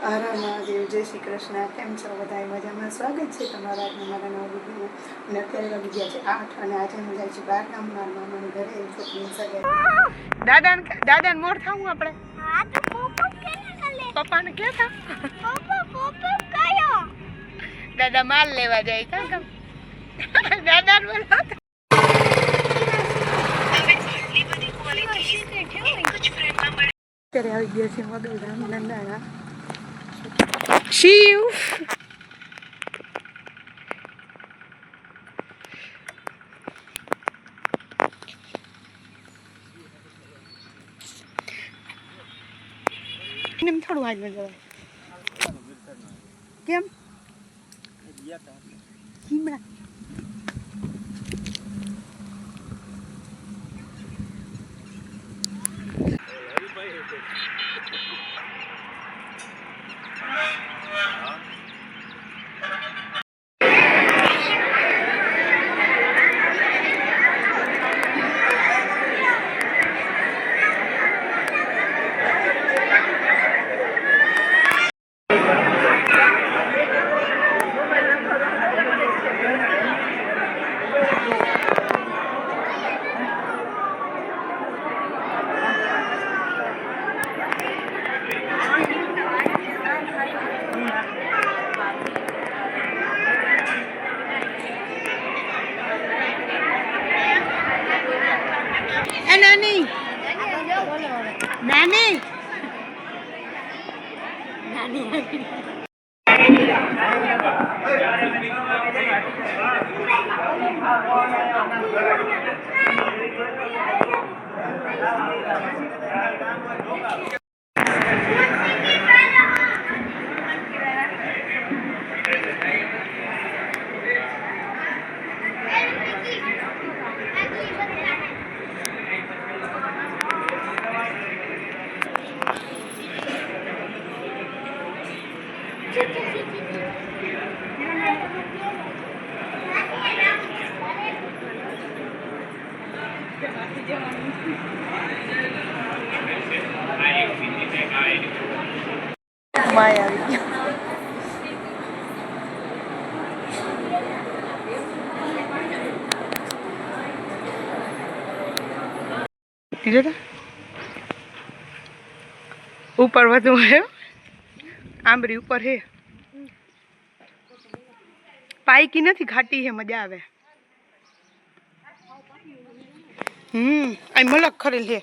હર મહાદેવ જય શ્રી કૃષ્ણ કેમ છો બધા મજામાં? સ્વાગત છે તમારા આજના મારા નવા વિડીયોમાં. અને અત્યારે વાગી ગયા છે આઠ અને આજે હું જાય છે બાર ગામ મારા મામાની ઘરે છોકરીની સગાઈ દાદાને દાદાને મોર થાવું આપણે? પપ્પાને પોપો પોપો દાદા માલ લેવા જાય કાં કામ? દાદા બોલાવતા અત્યારે આવી ગયા છે મગલધામ નંદાણા. શિવ એમ થોડું હાજર જવાય કેમ હિમડા નાની નાની માય આવી ગયો જોતા ઉપર વધુ હે આંબરી ઉપર હે પાઈકી નથી ઘાટી હે મજા આવે હમ આ મલક ખરેલ હે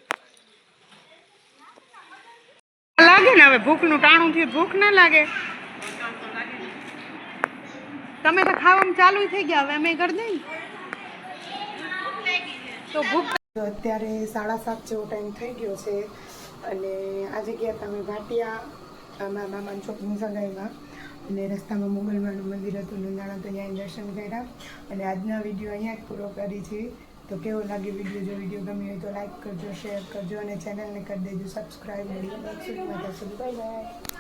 લાગે ને હવે ભૂખનું ટાણું થયું, ભૂખ ના લાગે. તમે તો ખાવાનું ચાલુ થઈ ગયા, હવે અમે કરી દઈએ તો ભૂખ અત્યારે સાડા સાત જેવો ટાઈમ થઈ ગયો છે અને આજે ગયા તમે ભાટિયા મારા મામાની છોકરીની સગાઈમાં અને રસ્તામાં મોગલમાનું મંદિર હતું, નંદાણા તો ત્યાં દર્શન કર્યા. અને આજના વીડિયો અહીંયા જ પૂરો કરી છે. તો કેવો લાગે વીડિયો જો વીડિયો ગમ્યો હોય તો લાઈક કરજો શેર કરજો અને ચેનલને કરી દેજો. Subscribe bye bye